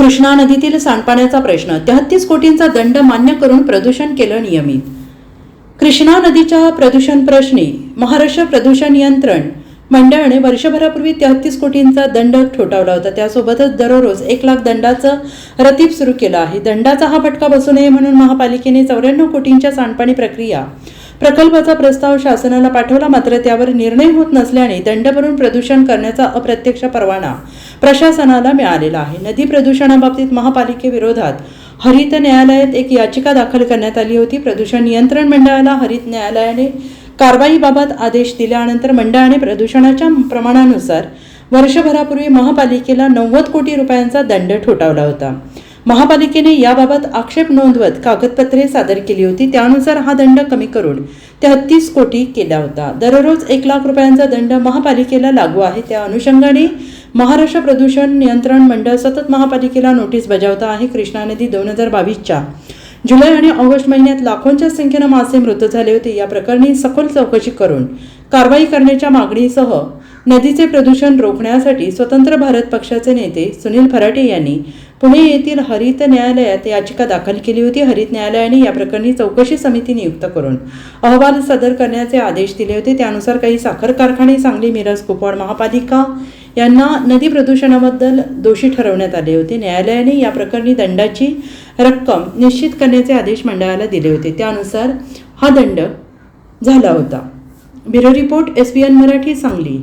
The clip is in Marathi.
कृष्णा नदीतील सांडपाण्याचा प्रश्न तेहत्तीस कोटींचा दंड मान्य करून प्रदूषण केलं नियमित. कृष्णा नदीच्या प्रदूषण प्रश्नी महाराष्ट्र प्रदूषण नियंत्रण मंडळाने वर्षभरापूर्वी तेहत्तीस कोटींचा दंड ठोठावला होता. त्यासोबतच दररोज एक लाख दंडाचं रतीप सुरू केलं आहे. दंडाचा हा फटका बसू नये म्हणून महापालिकेने चौऱ्याण्णव कोटींच्या सांडपाणी प्रक्रिया प्रकल्पाचा प्रस्ताव शासनाला पाठवला मात्र त्यावर निर्णय होत नसल्याने दंड भरून प्रदूषण करण्याचा अप्रत्यक्ष परवाना प्रशासनाला मिळालेला आहे. नदी प्रदूषणाबाबतीत महापालिकेविरोधात हरित न्यायालयात एक याचिका दाखल करण्यात आली होती. प्रदूषण नियंत्रण मंडळाला हरित न्यायालयाने कारवाईबाबत आदेश दिल्यानंतर मंडळाने प्रदूषणाच्या प्रमाणानुसार वर्षभरापूर्वी महापालिकेला नव्वद कोटी रुपयांचा दंड ठोठावला होता. महापालिकेने याबाबत आक्षेप नोंदवत कागदपत्रे सादर केली होती. त्यानुसार हा दंड कमी करून तेहत्तीस कोटी केला होता. दररोज एक लाख रुपयांचा दंड महापालिकेला लागू आहे. त्या अनुषंगाने महाराष्ट्र प्रदूषण नियंत्रण मंडळ सतत महापालिकेला नोटीस बजावता आहे. कृष्णा नदी दोन हजार बावीसच्या जुलै आणि ऑगस्ट महिन्यात लाखोंच्या संख्येनं मासे मृत झाले होते. या प्रकरणी सखोल चौकशी करून कारवाई करण्याच्या मागणीसह नदीचे प्रदूषण रोखण्यासाठी स्वतंत्र भारत पक्षाचे नेते सुनील फराटे यांनी पुणे येथील हरित न्यायालयात याचिका दाखल केली होती. हरित न्यायालयाने या प्रकरणी चौकशी समिती नियुक्त करून अहवाल सादर करण्याचे आदेश दिले होते. त्यानुसार काही साखर कारखाने सांगली मिरज कुपवाड महापालिका यांना नदी प्रदूषणाबद्दल दोषी ठरवण्यात आले होते. न्यायालयाने या प्रकरणी दंडाची रक्कम निश्चित करण्याचे आदेश मंडळाला दिले होते. त्यानुसार हा दंड झाला होता. Bureau report S P N Marathi Sangli.